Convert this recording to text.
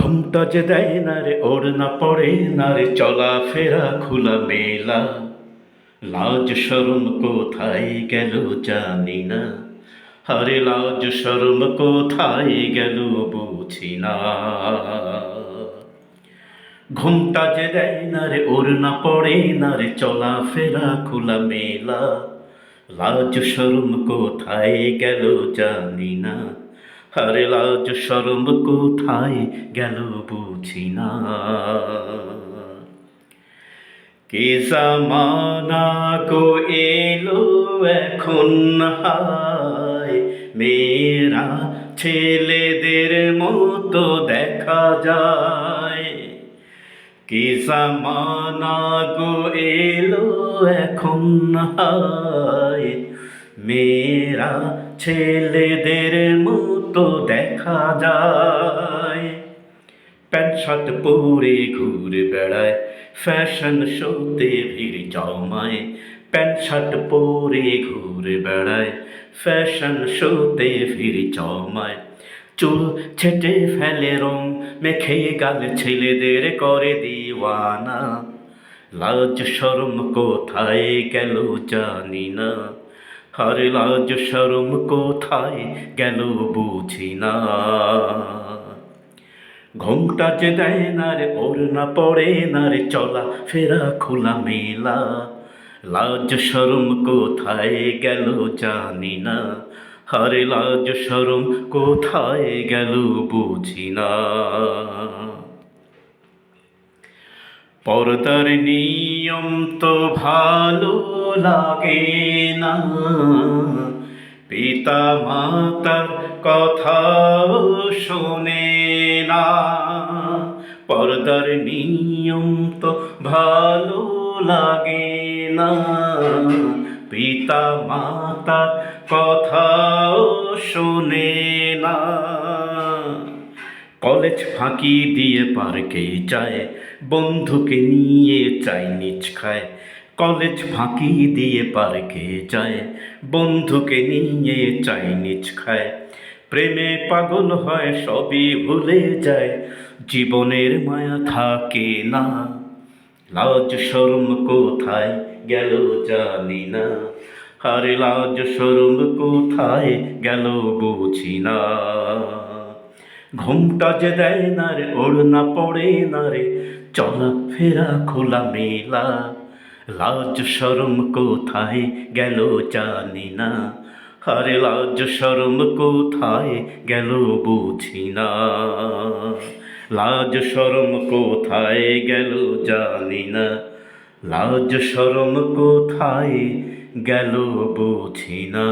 ঘুমটা যে দেয় না রে, ওর না পড়ে না রে চলা ফেরা খোলা মেলা। লাজ শরম কোথায় গেল জানি না। আরে লাজ শরম কোথায় গেল বুঝি না। ঘুমটা যে দেয় না রে, ওর না পড়ে না রে চলা ফেরা খোলা মেলা। লাজ শরম কোথায় গেল জানি না। আরে লাজ শরম কোথায় গেল বুঝি না। কে জামানা গো এলো এখন হায়? মেয়েরা ছেলেদের মতো দেখা যায়। কি জামানা গো এলো এখন হায়? মেয়েরা ছেলেদের মতো দেখা যায়। প্যান্ট শার্ট পরে ঘুরে বেড়ায়, ফ্যাশন শোতে ভিড় জমায়। প্যান্ট শার্ট পরে ঘুরে বেড়ায়, ফ্যাশন শোতে ভিড় জমায়। চুল ছেটে ফেলে, রং মেখে গাল ছেলেদের করে দিওয়ানা। লাজ শরম কোথায় গেল জানি না। হরে লাজ শরম কোথায় গেল বুঝি না। ঘুমটা যে দেয় না রে, ওর না পড়ে না রে, চলা ফেরা খোলা মেলা। লাজ শরম কোথায় গেল জানি না। হরে লাজ শরম কোথায় গেল বুঝি না। পর্দার নিয়ম তো ভালো লাগে না। পিতা মাতার কথাও শোনে না। পর্দার নিয়ম তো ভালো লাগে না। পিতা মাতার কথাও শোনে না। কলেজ ফাঁকি দিয়ে পার্কে যায়, বন্ধুকে নিয়ে চাইনিজ খায়। কলেজ ফাঁকি দিয়ে পার্কে যায়, বন্ধুকে নিয়ে চাইনিজ খায়। প্রেমে পাগল হয় সবই ভুলে যায়, জীবনের মায়া থাকে না। লাজ শরম কোথায় গেল জানি না। আরে লাজ শরম কোথায় গেল বুঝি না। ঘুমটা যে দেয় না রে ওর না পড়ে না রে, চলা ফেরা খোলা মেলা। লাজ শরম কোথায় গেল জানি না। আরে লাজ শরম কোথায় গেল বুঝি না। লাজ শরম কোথায় গেল জানি না। লাজ শরম কোথায় গেল বুঝি না।